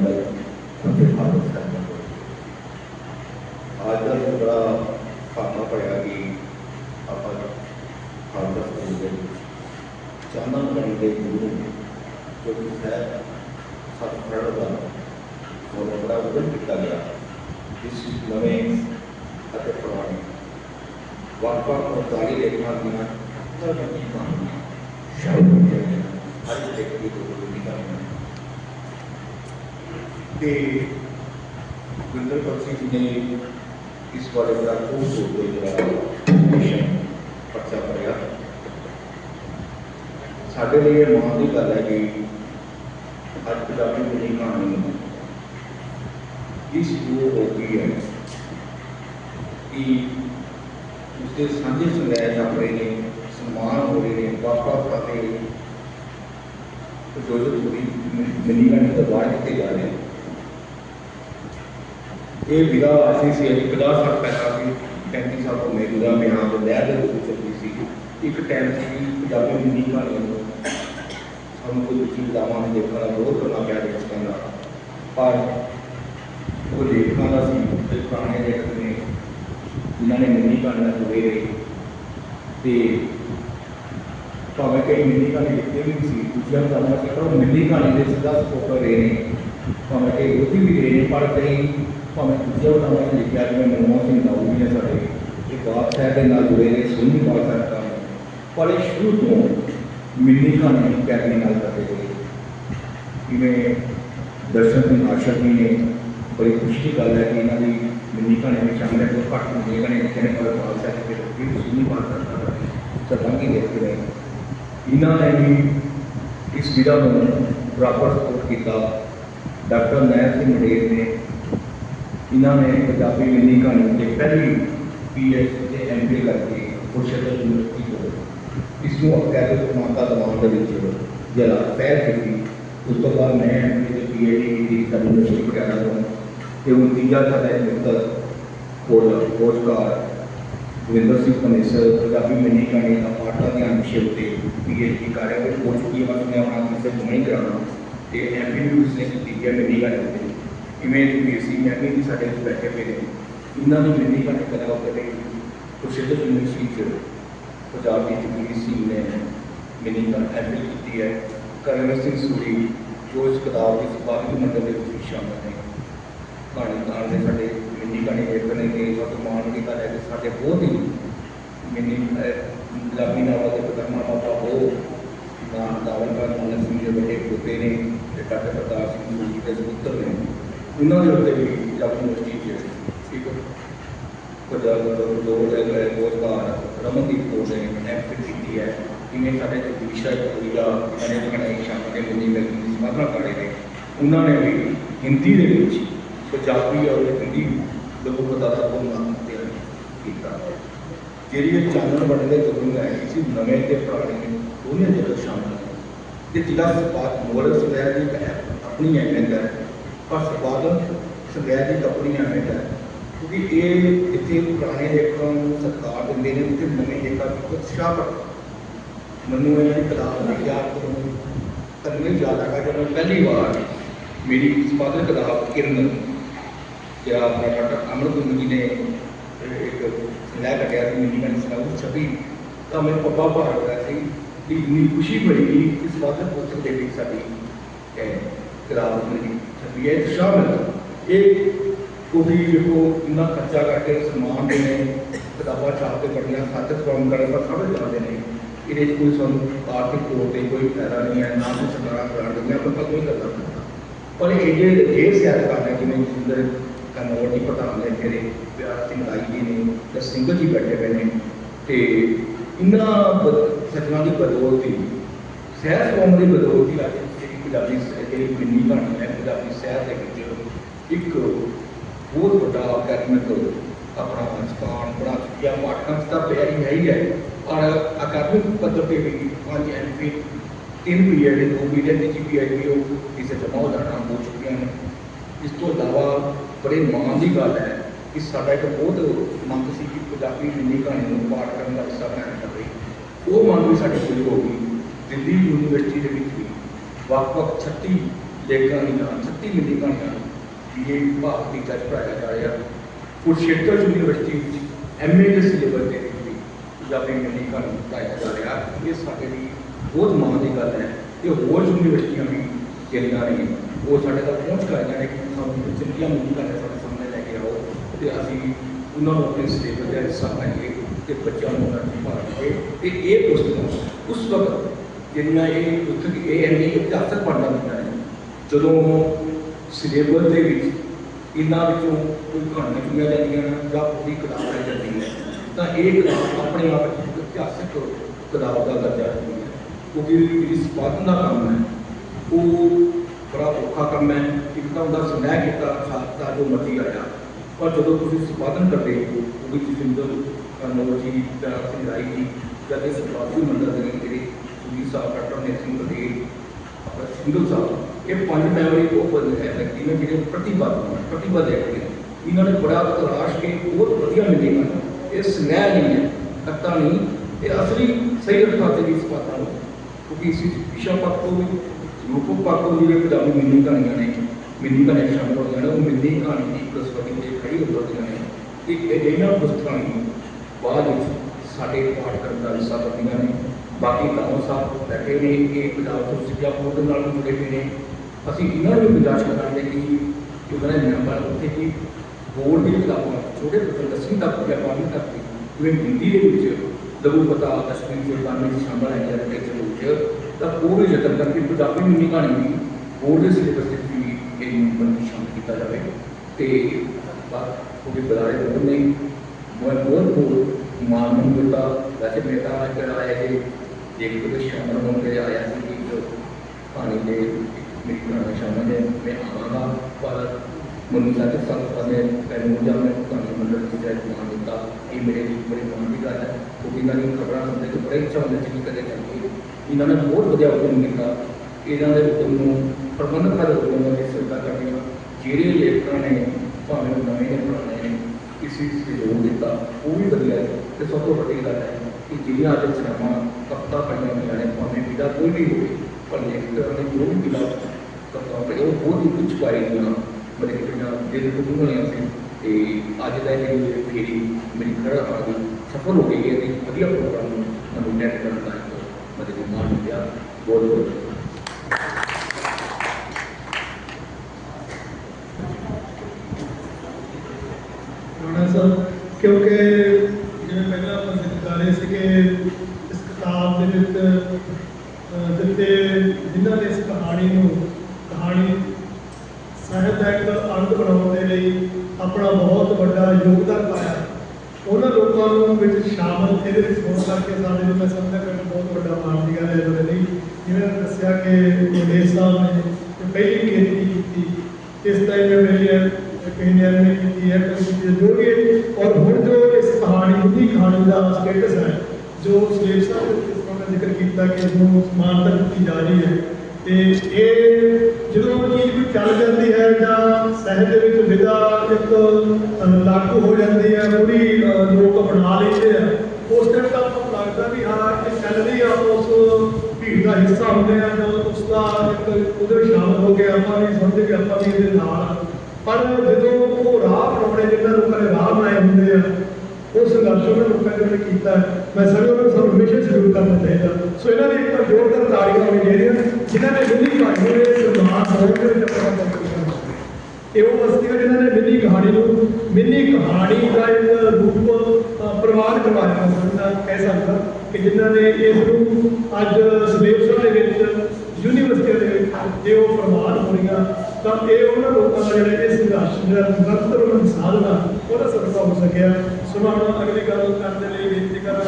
ਮੰਡਲ ਅਤੇ ਭਾਰਤ ਸਰਕਾਰ ਅੱਜ ਦਾ ਜੋ ਬੜਾ ਖਾਤਾ ਪਿਆ ਕਿ ਆਪਾਂ ਭਾਰਤ ਸਕੂਲ ਦੇ ਵਿੱਚ ਚਾਨਣ ਬਣੀ ਦੇ ਗੁਰੂ ਜੋ ਕਿ ਹੈ ਸਤਿਗੁਰ ਦਾ ਉਹ ਬੜਾ ਉਦਮ ਕੀਤਾ ਗਿਆ ਇਸ ਨਵੇਂ ਅਤੇ ਪੁਰਾਣੇ ਵੱਖ ਵੱਖ ਮੁਤਾਲੀ ਲੇਖਾਂ ਦੀਆਂ ਤਰਜੀਹਾਂ ਕਹਾਣੀਆਂ ਸ਼ਾਇਦ ਹੋਈਆਂ ਹਰ ਇੱਕ ਵਿਅਕਤੀ ਨੂੰ ਗੁਰੂ ਦੀ ਕਹਾਣੀ ਤੇ ਗੁਰਿੰਦਰ ਕੌਰ ਜੀ ਨੇ ਇਸ ਬਾਰੇ ਬੜਾ ਖੂਬ ਸੋਚਦੇ ਜਿਹੜਾ ਮਿਸ਼ਨ ਪਰਚਾ ਕਰਿਆ ਸਾਡੇ ਲਈ ਇਹ ਮਾਣ ਦੀ ਗੱਲ ਹੈ ਕਿ ਅੱਜ ਪੰਜਾਬੀ ਦੀ ਕਹਾਣੀ ਇਸ ਨੂੰ ਹੋ ਗਈ ਹੈ ਕਿ ਉਸਦੇ ਸਾਂਝੇ ਸੰਗ੍ਰਹਿ ਚੱਲ ਰਹੇ ਨੇ ਸਨਮਾਨ ਹੋ ਰਹੇ ਨੇ ਵੱਖ ਵੱਖ ਖਾਤੇ ਜੋ ਜੋ ਪੂਰੀ ਮਿਲੀ ਗਾਣੀ ਤੋਂ ਬਾਹਰ ਕੀਤੇ ਜਾ ਰਹੇ ਨੇ ਇਹ ਵਿਦਾ ਅਸੀਂ ਸੀ ਅਜੀ 50 ਸਾਲ ਪਹਿਲਾਂ ਵੀ 35 ਸਾਲ ਤੋਂ ਮੇਰੀ ਦਾ ਬਿਆਨ ਲਹਿਰ ਦੇ ਵਿੱਚ ਚੱਲਦੀ ਸੀ। ਇੱਕ ਟਾਈਮ ਸੀ, ਪੰਜਾਬੀ ਦੀ ਨੀ ਕਹਾਣੀ ਨੂੰ ਸਾਨੂੰ ਕੋਈ ਦੂਜੀ ਕਿਤਾਬਾਂ ਨੂੰ ਦੇਖਣ ਦਾ ਵਿਰੋਧ ਕਰਨਾ ਪਿਆ ਲੇਖਕਾਂ ਦਾ। ਪਰ ਉਹ ਲੇਖਕਾਂ ਦਾ ਸੀ, ਤੇ ਪੁਰਾਣੇ ਲੇਖਕ ਨੇ, ਜਿਨ੍ਹਾਂ ਨੇ ਮਿੰਨੀ ਕਹਾਣੀ ਨਾਲ ਜੁੜੇ ਰਹੇ ਤੇ ਭਾਵੇਂ ਕਈ ਮਿੰਨੀ ਕਹਾਣੀ ਲਿਖਦੇ ਵੀ ਸੀ, ਦੂਜਿਆਂ ਦਾ ਨਾਮ ਸੀ ਮਿੰਨੀ ਕਹਾਣੀ ਦੇ ਸਿੱਧਾ ਸਪੋਕਰ ਰਹੇ ਨੇ। మనకి ఒత్తిడి లేని పడతాయి మనకి ఉద్యోగమైన విద్యార్థులను మోసం ఉద్యోగ సభ్యులు ये बहुत सारे ना जुड़े गए सुन नहीं पा सकता। हूँ पर शुरू तो मिनी का नहीं प्यार नहीं डाल सकते थे। मैं दर्शक ने आशक ने बड़ी खुशी की गल है कि इन्हों की मिनी का में शामिल है पाठ मिलने का नहीं कहने पर बहुत सारे के लोग सुन नहीं पा सकता। सब देखते रहे इन्होंने भी इस विधा को प्रॉपर सपोर्ट किया ਡਾਕਟਰ ਨੈਣ ਸਿੰਘ ਮੰਡੇਰ ਨੇ ਇਹਨਾਂ ਨੇ ਪੰਜਾਬੀ ਮਿੰਨੀ ਕਹਾਣੀ ਦੇ ਪਹਿਲੀ ਪੀਐਚ ਤੇ ਐਮਪੀ ਕਰਕੇ ਕੁਰਸ਼ੇਤਰ ਯੂਨੀਵਰਸਿਟੀ ਤੋਂ ਇਸ ਨੂੰ ਅਕੈਡਮਿਕ ਮਾਤਾ ਦਵਾਨ ਦੇ ਵਿੱਚ ਜਿਹੜਾ ਪਹਿਲ ਕੀਤੀ ਉਸ ਤੋਂ ਬਾਅਦ ਮੈਂ ਐਮਪੀ ਤੇ ਪੀਐਚਡੀ ਕੀਤੀ ਸਾਡੀ ਯੂਨੀਵਰਸਿਟੀ ਪਟਿਆਲਾ ਤੋਂ ਤੇ ਹੁਣ ਤੀਜਾ ਸਾਡਾ ਇੱਕ ਮਿੱਤਰ ਕੋਲ ਕੋਚਕਾਰ ਗੁਰਿੰਦਰ ਸਿੰਘ ਕਨੇਸਰ ਪੰਜਾਬੀ ਮਿੰਨੀ ਕਹਾਣੀ ਦਾ ਪਾਠਾ ਦੇ ਵਿਸ਼ੇ ਉੱਤੇ ਪੀਐਚਡੀ ਕਰ ਰਿਹਾ ਉਹ ਹੋ ਚੁੱਕੀ ਹੈ ਬਸ ਮੈਂ ਆਪਣਾ ਕਿਸੇ ਨੂੰ ਨਹੀਂ ਕਰਾਉਣਾ ਤੇ ਐਮਪੀ ਵੀ ਉਸਨੇ ਕੀਤੀ ਹੈ ਮਿੰਨੀ ਕਹਾਣੀ ਉੱਤੇ ਇਵੇਂ ਵੀ ਸੀ ਮੈਂ ਵੀ ਸਾਡੇ ਵਿੱਚ ਬੈਠੇ ਪਏ ਨੇ। ਇਹਨਾਂ ਨੂੰ ਮਿੰਨੀ ਕਹਾਣੀ ਕਰਾ ਉੱਤੇ ਪ੍ਰਸਿੱਧ ਯੂਨੀਵਰਸਿਟੀ ਚ ਪੰਜਾਬ ਦੀ ਜਗੀਰ ਸਿੰਘ ਨੇ ਮਿੰਨੀ ਕਹਾਣੀ ਐਮਪੀ ਕੀਤੀ ਹੈ। ਕਰਨਵਰ ਸਿੰਘ ਸੂਰੀ ਜੋ ਇਸ ਕਿਤਾਬ ਦੀ ਸਿਫਾਰਿਸ਼ ਮੰਡਲ ਦੇ ਵਿੱਚ ਵੀ ਸ਼ਾਮਲ ਨੇ। ਕਹਾਣੀਕਾਰ ਦੇ ਸਾਡੇ ਮਿੰਨੀ ਕਹਾਣੀ ਵੇਖਣ ਨੇ ਕਿ ਸਭ ਤੋਂ ਮਾਣ ਦੀ ਗੱਲ ਹੈ ਕਿ ਸਾਡੇ ਬਹੁਤ ਹੀ ਮਿੰਨੀ ਅਹ, ਪੰਜਾਬੀ ਨਾਵਲ ਦੇ ਪਤਰਮਾ ਬਾਬਾ ਉਹ ਨਾਮ ਨਾਵਲਕਾਰ ਮੋਹਨ ਸਿੰਘ ਦੇ ਵੱਡੇ ਡਾਕਟਰ ਪ੍ਰਤਾਪ ਸਿੰਘ ਸੂਰੀ ਦੇ ਸੁਪੁੱਤਰ ਨੇ। ਉਹਨਾਂ ਦੇ ਉੱਤੇ ਵੀ ਪੰਜਾਬੀ ਯੂਨੀਵਰਸਿਟੀ ਚ ਇੱਕ ਪੰਜਾਬ ਦੋ ਦੇ ਗਏ ਰੋਜ਼ਗਾਰ ਰਮਨਦੀਪ ਕੌਰ ਨੇ ਐਮਪੀ ਕੀਤੀ ਹੈ। ਇਵੇਂ ਸਾਡੇ ਚ ਕੋਰੀਆ ਇਹਨੇ ਬਣਾਈ ਦੇ ਮਿੰਨੀ ਮੈਗਜ਼ੀਨ ਦੀ ਸਮਾਪਨਾ ਕਰ ਨੇ। ਉਹਨਾਂ ਨੇ ਵੀ ਹਿੰਦੀ ਦੇ ਵਿੱਚ ਪੰਜਾਬੀ ਔਰ ਹਿੰਦੀ ਲੋਕ ਪਤਾ ਦਾ ਮਾਨ ਤਿਆਰ ਕੀਤਾ। ਜਿਹੜੀ ਇਹ ਚਾਨਣ ਬਣੇ ਦੇ ਜ਼ਰੂਰ ਹੈ ਨਵੇਂ ਤੇ ਪੁਰਾਣੇ ਦੋਨੇ ਜਿਹੜੇ ਸ਼ਾਮਲ कि जिला मुगल साम्राज्य की एक अपनी अहमियत है पर सपादन साम्राज्य की अपनी अहमियत है क्योंकि ये इतने पुराने लेखकों सरकार देंगे ने उसे नवे लेखक उत्साह पर मनु है किताब लिखा तो मुझे याद आया जब मैं पहली बार मेरी सपादन किताब किरण या अपना डॉक्टर अमर जी ने एक संग्रह कटिया थी मिनी मैंने छपी तो मेरे पप्पा बाहर गया थी ਇੰਨੀ ਖੁਸ਼ੀ ਬੜੀ ਕਿ ਇਸ ਵਾਰ ਪੁੱਤਰ ਦੇ ਵਿੱਚ ਸਾਡੀ ਕਿਤਾਬ ਮੇਰੀ ਛਪੀ ਹੈ, ਇਹ ਸ਼ਾਮਲ ਇਹ ਕੋਈ ਦੇਖੋ, ਇੰਨਾ ਖਰਚਾ ਕਰਕੇ ਸਮਾਨ ਦੇ ਨੇ, ਕਿਤਾਬਾਂ ਛਾਪ ਕੇ ਪੜ੍ਹਨੀਆਂ ਖਾਤਰ ਕੰਮ ਕਰਨ ਪਰ ਸਮਝ ਜਾਂਦੇ ਨੇ। ਇਹਦੇ 'ਚ ਕੋਈ ਸਾਨੂੰ ਆਰਥਿਕ ਤੌਰ ਤੇ ਕੋਈ ਫਾਇਦਾ ਨਹੀਂ ਹੈ, ਨਾ ਕੋਈ ਸਰਕਾਰਾਂ ਗ੍ਰਾਂਟ ਦਿੰਦੀਆਂ, ਆਪਾਂ ਕੋਈ ਕਰਨਾ ਪੈਂਦਾ ਪਰ ਇਹ ਜੇ ਜੇ ਸਿਆਸਤ ਕਰਨਾ ਜਿਵੇਂ ਜਿੰਦਰ ਕਨਵਰ ਦੀ ਪ੍ਰਧਾਨ ਨੇ ਤੇਰੇ ਪਿਆਰ ਸਿੰਘ ਰਾਈ ਜੀ ਨੇ ਤੇ ਸਿੰਘਲ ਜੀ ਬੈਠੇ ਹੋਏ ਨੇ, ਤੇ ਇਹਨਾਂ ਸੱਜਣਾਂ ਦੀ ਬਦੌਲਤੀ ਸਹਿਤ ਕੌਮ ਦੀ ਬਦੌਲਤੀ ਅੱਜ ਜਿਹੜੀ ਪੰਜਾਬੀ ਜਿਹੜੀ ਮਿੰਨੀ ਕਹਾਣੀ ਹੈ, ਪੰਜਾਬੀ ਸਹਿਰ ਦੇ ਵਿੱਚ ਇੱਕ ਬਹੁਤ ਵੱਡਾ ਅਕੈਡਮਿਕ ਆਪਣਾ ਸਥਾਨ ਬਣਾ ਚੁੱਕਿਆ ਪਾਠਕਾਂ ਚ ਤਾਂ ਪਿਆਰੀ ਹੈ ਹੀ ਹੈ। ਔਰ ਅਕਾਦਮਿਕ ਪੱਧਰ ਤੇ ਵੀ ਪੰਜ ਐਮਪੀ ਤਿੰਨ ਪੀਰੀਅਡ ਦੋ ਪੀਰੀਅਡ ਦੇ ਜੀਪੀਆਈ ਉਹ ਕਿਸੇ ਜਮਾ ਹੋ ਜਾਣਾ ਹੋ ਚੁੱਕੀਆਂ ਨੇ। ਇਸ ਤੋਂ ਇਲਾਵਾ ਬੜੇ ਮਾਣ ਦੀ ਗੱਲ ਹੈ ਕਿ ਸਾਡਾ ਇੱਕ ਬਹੁਤ ਮੰਗ ਸੀ ਕਿ ਪੰਜਾਬੀ ਹਿੰਦੀ ਕਹਾਣੀ ਨੂੰ ਪਾਠ ਕਰਨ ਦਾ ਹਿੱਸਾ ਬਣਾਇਆ ਜਾਵੇ। ਉਹ ਮੰਗ ਵੀ ਸਾਡੇ ਪੂਰੀ ਹੋ ਗਈ, ਦਿੱਲੀ ਯੂਨੀਵਰਸਿਟੀ ਦੇ ਵਿੱਚ ਵੀ ਵੱਖ-ਵੱਖ 36 ਤੇ ਕਹਾਣੀਆਂ 36 ਮਿੰਨੀ ਕਹਾਣੀਆਂ ਇਹ ਭਾਰਤੀ ਜੱਜ ਪੜਾਇਆ ਜਾ ਰਿਹਾ ਕੁਰਸ਼ੇਤਰ ਯੂਨੀਵਰਸਿਟੀ ਵਿੱਚ ਐਮਏ ਦੇ ਸਿਲੇਬਸ ਦੇ ਵਿੱਚ ਵੀ ਪੰਜਾਬੀ ਮਿੰਨੀ ਨੂੰ ਪੜਾਇਆ ਜਾ ਰਿਹਾ। ਇਹ ਸਾਡੇ ਲਈ ਬਹੁਤ ਮਾਣ ਦੀ ਗੱਲ ਹੈ। ਇਹ ਹੋਰ ਯੂਨੀਵਰਸਿਟੀਆਂ ਵੀ ਜਿਹੜੀਆਂ ਨੇ ਉਹ ਸਾਡੇ ਤੱਕ ਪਹੁੰਚ ਕਰ ਜਾਣੇ ਕਿ ਸਾਨੂੰ ਚੰਗੀਆਂ ਮਿੰਨੀ ਕਹਾਣੀਆਂ ਸਾਡੇ ਤੇ ਅਸੀਂ ਉਹਨਾਂ ਨੂੰ ਆਪਣੇ ਸਿਲੇਬਸ ਦਾ ਹਿੱਸਾ ਬਣਾਈਏ ਤੇ ਬੱਚਿਆਂ ਨੂੰ ਉਹਨਾਂ ਨੂੰ ਪੜ੍ਹਾਈਏ ਤੇ ਇਹ ਪੁਸਤਕਾਂ ਉਸ ਵਕਤ ਜਿਹੜੀਆਂ ਇਹ ਪੁਸਤਕ, ਇਹ ਐਵੇਂ ਇਤਿਹਾਸਕ ਪੜ੍ਹਨਾ ਹੁੰਦਾ ਹੈ ਜਦੋਂ ਸਿਲੇਬਸ ਦੇ ਵਿੱਚ ਇਹਨਾਂ ਵਿੱਚੋਂ ਕੋਈ ਕਹਾਣੀਆਂ ਚੁਣੀਆਂ ਜਾਂਦੀਆਂ ਨੇ ਜਾਂ ਪੂਰੀ ਕਿਤਾਬ ਲੈ ਜਾਂਦੀ ਹੈ, ਤਾਂ ਇਹ ਕਿਤਾਬ ਆਪਣੇ ਆਪ ਵਿੱਚ ਇੱਕ ਇਤਿਹਾਸਕ ਕਿਤਾਬ ਦਾ ਦਰਜਾ ਰੱਖਦੀ ਹੈ। ਕਿਉਂਕਿ ਜਿਹੜੀ ਸੰਪਾਦਨ ਦਾ ਕੰਮ ਹੈ, ਉਹ ਬੜਾ ਔਖਾ ਕੰਮ ਹੈ। ਇੱਕ ਤਾਂ ਉਹਦਾ ਸੁਨੇਹ ਕੀਤਾ ਛਾਪਤਾ ਜੋ ਮਰਜ਼ੀ ਆਇਆ ਪਰ ਜਦੋਂ ਤੁਸੀਂ ਸੰਪਾਦਨ ਕਰਦੇ ਹੋ ਉਹ ਵੀ ਸਿੰਗਲ ਕਨੋਜੀ ਜਾਂ ਸਿੰਗਾਈ ਜੀ ਜਦ ਇਸ ਪ੍ਰਾਪਤੀ ਮੰਡਲ ਦੇ ਜਿਹੜੇ ਸੁਜੀ ਸਾਹਿਬ ਡਾਕਟਰ ਨੇ ਸਿੰਘ ਦੇ ਆਪਣਾ ਸਿੰਗਲ ਸਾਹਿਬ ਇਹ ਪੰਜ ਮੈਮਰੀ ਉਹ ਬੰਦੇ ਹੈ ਵਿਅਕਤੀ ਨੇ ਜਿਹੜੇ ਪ੍ਰਤਿਭਾ ਪ੍ਰਤਿਭਾ ਦੇ ਰਹੇ ਇਹਨਾਂ ਨੇ ਬੜਾ ਤਲਾਸ਼ ਕੇ ਬਹੁਤ ਵਧੀਆ ਮਿਲੇਗਾ ਇਹ ਸੁਨੇਹ ਨਹੀਂ ਹੈ ਕੱਤਾ ਨਹੀਂ ਇਹ ਅਸਲੀ ਸਹੀ ਅਰਥਾਂ ਦੇ ਵਿੱਚ ਪਾਤਾ ਨੂੰ ਕਿਉਂਕਿ ਇਸ ਵਿੱਚ ਵਿਸ਼ਾ ਪੱਖ ਤੋਂ ਵੀ ਰੂਪਕ ਪੱਖ ਤੋਂ ਵੀ ਜਿਹੜੇ ਪੰਜਾਬੀ ਮਿੰਨੀ ਕਹਾਣੀਆਂ ਨੇ ਮਿੰਨੀ ਕਹਾਣੀਆਂ ਸ਼ਾਮਲ ਹੋ ਜਾਣ ਉਹ ਮਿੰਨੀ ਕਹਾਣੀ ਦੀ ਪ੍ਰਸਵਤੀ ਤੇ ਖੜੀ ਹੋ ਜਾਂਦੀਆਂ ਨੇ ਕਿ ਇਹ ਜਿਹਨਾਂ ਪੁਸਤਕਾਂ ਨੂੰ ਬਾਅਦ ਵਿੱਚ ਸਾਡੇ ਪਾਠ ਕਰਨ ਦਾ ਹਿੱਸਾ ਬਣਦੀਆਂ ਨੇ ਬਾਕੀ ਕਾਨੂੰਨ ਸਾਹਿਬ ਬੈਠੇ ਨੇ ਇਹ ਪੰਜਾਬ ਤੋਂ ਸਿੱਖਿਆ ਬੋਰਡ ਦੇ ਨਾਲ ਵੀ ਜੁੜੇ ਹੋਏ ਨੇ ਅਸੀਂ ਇਹਨਾਂ ਨੂੰ ਵੀ ਗੁਜ਼ਾਰਿਸ਼ ਕਰਾਂਗੇ ਕਿ ਕਿ ਉਹਨਾਂ ਦੇ ਮੈਂਬਰ ਉੱਥੇ ਕੀ ਬੋਰਡ ਦੀ ਕਿਤਾਬਾਂ ਛੋਟੇ ਬੱਚੇ ਦਸਵੀਂ ਤੱਕ ਜਾਂ ਬਾਰ੍ਹਵੀਂ ਤੱਕ ਦੀ ਜਿਵੇਂ ਹਿੰਦੀ ਦੇ ਵਿੱਚ ਲਘੂ ਪਤਾ ਦਸਵੀਂ ਦੇ ਬਾਰੇ ਵਿੱਚ ਸ਼ਾਮਲ ਹੈ ਜਾਂ ਦੇ ਵਿੱਚ ਤਾਂ ਪੂਰੇ ਯਤਨ ਕਰਕੇ ਪੰਜਾਬੀ ਮਿੰਨੀ ਕਹਾਣੀ ਵੀ ਬੋਰਡ ਦੇ ਸਿਲੇਬਸ ਵਿੱਚ ਵੀ ਇਹ ਬੰਦੀ ਸ਼ਾਮਲ ਕੀਤਾ ਜਾਵੇ ਤੇ ਬਾਤ ਉਹ ਵੀ ਬੁਲਾਰੇ ਬੰਦ ਨਹੀਂ ਮੈਂ ਬਹੁਤ ਬਹੁਤ ਮਾਨ ਨੂੰ ਦਿੱਤਾ ਵੈਸੇ ਮੈਂ ਤਾਂ ਅੱਜ ਆਇਆ ਕਿ ਇੱਕ ਤੋਂ ਸ਼ਾਮਲ ਹੋਣ ਕੇ ਆਇਆ ਸੀ ਕਿ ਜੋ ਪਾਣੀ ਦੇ ਮੇਰੀ ਕਹਾਣੀ ਸ਼ਾਮਲ ਹੈ ਮੈਂ ਆਵਾਂਗਾ ਪਰ ਮੈਨੂੰ ਸਾਡੇ ਸੰਗਤ ਨੇ ਮੈਨੂੰ ਜਾਂ ਮੈਂ ਤੁਹਾਨੂੰ ਮੰਡਲ ਦੀ ਜਾਇ ਮਾਨ ਦਿੱਤਾ ਇਹ ਮੇਰੇ ਲਈ ਬੜੀ ਮਾਣ ਦੀ ਗੱਲ ਹੈ ਕਿਉਂਕਿ ਇਹਨਾਂ ਦੀ ਖਬਰਾਂ ਸੁਣਦੇ ਤੇ ਬੜੇ ਇੱਛਾ ਹੁੰਦੇ ਸੀ ਕਿ ਕਦੇ ਕਰੀਏ ਇਹਨਾਂ ਨੇ ਬਹੁਤ ਵਧੀਆ ਉਦਮ ਕੀਤਾ ਇਹਨਾਂ ਦੇ ਉਦਮ ਨੂੰ ਪ੍ਰਬੰਧਕਾਂ ਦੇ ਉਦਮ ਨੂੰ ਸਿੱਧਾ ਕਰਨੀਆਂ ਜਿਹੜੇ ਲੇਖਕਾਂ ਨੇ ਭਾਵੇਂ ਉਹ ਨਵੇਂ ਨੇ ਪੁਰਾਣੇ ਨੇ, ਕਿਸੇ ਸਹਿਯੋਗ ਦਿੱਤਾ, ਉਹ ਵੀ ਵਧੀਆ ਹੈ। ਤੇ ਸਭ ਤੋਂ ਵੱਡੀ ਗੱਲ ਹੈ ਕਿ ਜਿਹੜੀਆਂ ਅੱਜ ਸਿਨੇਮਾ ਕਪਤਾ ਪਈਆਂ ਹੋਈਆਂ ਨੇ ਭਾਵੇਂ ਵਿਦਾ ਕੋਈ ਵੀ ਹੋਵੇ, ਪਰ ਲੇਖਕਾਂ ਨੇ ਜੋ ਵੀ ਵਿਦਾ ਕਪਤਾ ਪਈ ਉਹ ਬਹੁਤ ਹੀ ਕੁਝ ਪਾਈ ਦੀਆਂ ਬੜੇ ਕਿੰਨਾ ਦਿਲ ਤੋਂ ਗੁੰਗਲੀਆਂ ਸੀ, ਤੇ ਅੱਜ ਦਾ ਇਹ ਜਿਹੜੀ ਫੇਰੀ ਮੇਰੀ ਖੜਾ ਆ ਗਈ ਸਫਲ ਹੋ ਗਈ ਹੈ, ਤੇ ਵਧੀਆ ਪ੍ਰੋਗਰਾਮ ਨੂੰ ਮੈਨੂੰ ਕਰਨ ਦਾ ਮਦਦ ਮਾਣ ਮਿਲਿਆ। ਬਹੁਤ ਬਹੁਤ क्योंकि ਕਹੀਆਂ ਨੇ ਕੀਤੀ ਹੈ ਕਿ ਜੋ ਵੀ ਔਰ ਹੁਣ ਜੋ ਇਸ ਕਹਾਣੀ ਦੀ ਕਹਾਣੀ ਦਾ ਸਟੇਟਸ ਹੈ ਜੋ ਸਲੇਬ ਸਾਹਿਬ ਨੇ ਤਰ੍ਹਾਂ ਦਾ ਜ਼ਿਕਰ ਕੀਤਾ ਕਿ ਇਹਨੂੰ ਸਮਾਨਤਾ ਦਿੱਤੀ ਜਾ ਰਹੀ ਹੈ। ਤੇ ਇਹ ਜਦੋਂ ਉਹ ਚੀਜ਼ ਵੀ ਚੱਲ ਜਾਂਦੀ ਹੈ ਜਾਂ ਸਹਿਜ ਦੇ ਵਿੱਚ ਵਿਦਾ ਇੱਕ ਲਾਗੂ ਹੋ ਜਾਂਦੀ ਹੈ ਪੂਰੀ ਅਹ, ਲੋਕ ਅਪਣਾ ਲੈਂਦੇ ਆ ਉਸ ਟਾਈਮ ਤਾਂ ਆਪਾਂ ਨੂੰ ਲੱਗਦਾ ਵੀ ਹਾਂ ਕਿ ਚੱਲਦੀ ਆ ਉਸ ਭੀੜ ਦਾ ਹਿੱਸਾ ਹੁੰਦੇ ਆ ਜਾਂ ਉਸ ਦਾ ਇੱਕ ਉਹਦੇ ਵਿੱਚ ਸ਼ਾਮਲ ਹੋ ਕੇ ਆਪਾਂ ਵੀ ਸਮਝ ਕੇ ਆਪਾਂ ਵੀ ਇਹਦੇ ਨਾਲ ਪਰ ਜਦੋਂ ਉਹ ਰਾਹ ਬਣਾਉਣੇ ਜਿਹਨਾਂ ਲੋਕਾਂ ਨੇ ਰਾਹ ਬਣਾਏ ਹੁੰਦੇ ਆ ਉਹ ਸੰਘਰਸ਼ ਉਹਨਾਂ ਲੋਕਾਂ ਨੇ ਜਿਹੜੇ ਕੀਤਾ। ਮੈਂ ਸਮਝਦਾ ਉਹਨਾਂ ਨੂੰ ਸਾਨੂੰ ਹਮੇਸ਼ਾ ਜ਼ਰੂਰ ਕਰਨਾ ਚਾਹੀਦਾ। ਸੋ ਇਹਨਾਂ ਦੀ ਇੱਕ ਜ਼ੋਰਦਾਰ ਤਾੜੀਆਂ ਹੋਣੀ ਚਾਹੀਦੀਆਂ ਜਿਨ੍ਹਾਂ ਨੇ ਮਿਲੀ ਕਹਾਣੀ ਦੇ ਸਨਮਾਨ ਹੋਣ ਦੇ ਵਿੱਚ ਆਪਣਾ ਇਹ ਉਹ ਵਸਤੀਆਂ ਜਿਨ੍ਹਾਂ ਨੇ ਮਿੰਨੀ ਕਹਾਣੀ ਨੂੰ ਮਿੰਨੀ ਕਹਾਣੀ ਦਾ ਇੱਕ ਰੂਪ ਅ, ਪ੍ਰਵਾਨ ਕਰਵਾਇਆ ਸਮਝਦਾ ਕਹਿ ਸਕਦਾ ਕਿ ਜਿਨ੍ਹਾਂ ਨੇ ਇਸ ਨੂੰ ਅੱਜ ਸਿਲੇਬਸਾਂ ਦੇ ਵਿੱਚ ਯੂਨੀਵਰਸਿਟੀਆਂ ਦੇ ਵਿੱਚ ਜੇ ਉਹ ਪ੍ਰਵਾਨ ਹੋ ਰਹੀਆਂ ਤਾਂ ਇਹ ਉਹਨਾਂ ਲੋਕਾਂ ਦਾ ਜਿਹੜਾ ਇਹ ਸੰਘਰਸ਼ ਜਿਹੜਾ ਨਿਰੰਤਰ ਉਹਨਾਂ ਦੀ ਸਾਧਨਾ, ਉਹਦਾ ਸਦਕਾ ਹੋ ਸਕਿਆ। ਸੋ ਮੈਂ ਹੁਣ ਅਗਲੀ ਗੱਲ ਕਰਨ ਦੇ ਲਈ ਬੇਨਤੀ ਕਰਾਂ